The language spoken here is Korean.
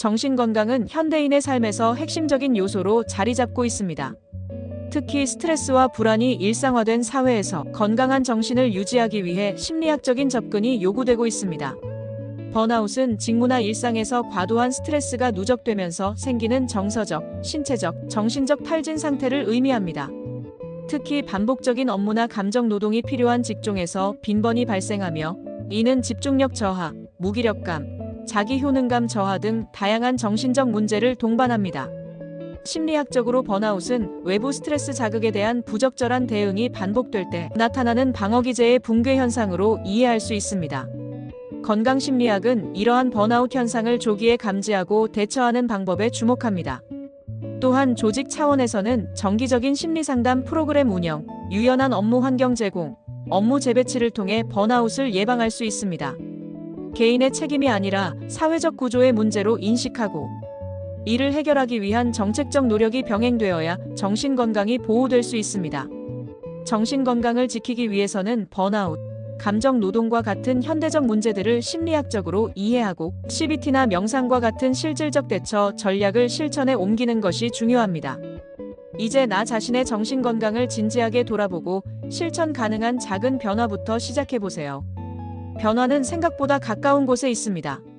정신건강은 현대인의 삶에서 핵심적인 요소로 자리 잡고 있습니다. 특히 스트레스와 불안이 일상화된 사회에서 건강한 정신을 유지하기 위해 심리학적인 접근이 요구되고 있습니다. 번아웃은 직무나 일상에서 과도한 스트레스가 누적되면서 생기는 정서적, 신체적, 정신적 탈진 상태를 의미합니다. 특히 반복적인 업무나 감정 노동이 필요한 직종에서 빈번히 발생하며 이는 집중력 저하, 무기력감, 자기 효능감 저하 등 다양한 정신적 문제를 동반합니다. 심리학적으로 번아웃은 외부 스트레스 자극에 대한 부적절한 대응이 반복될 때 나타나는 방어기제의 붕괴 현상으로 이해할 수 있습니다. 건강심리학은 이러한 번아웃 현상을 조기에 감지하고 대처하는 방법에 주목합니다. 또한 조직 차원에서는 정기적인 심리상담 프로그램 운영, 유연한 업무 환경 제공, 업무 재배치를 통해 번아웃을 예방할 수 있습니다. 개인의 책임이 아니라 사회적 구조의 문제로 인식하고 이를 해결하기 위한 정책적 노력이 병행되어야 정신 건강이 보호될 수 있습니다. 정신 건강을 지키기 위해서는 번아웃, 감정 노동과 같은 현대적 문제들을 심리학적으로 이해하고 CBT나 명상과 같은 실질적 대처 전략을 실천에 옮기는 것이 중요합니다. 이제 나 자신의 정신 건강을 진지하게 돌아보고 실천 가능한 작은 변화부터 시작해 보세요. 변화는 생각보다 가까운 곳에 있습니다.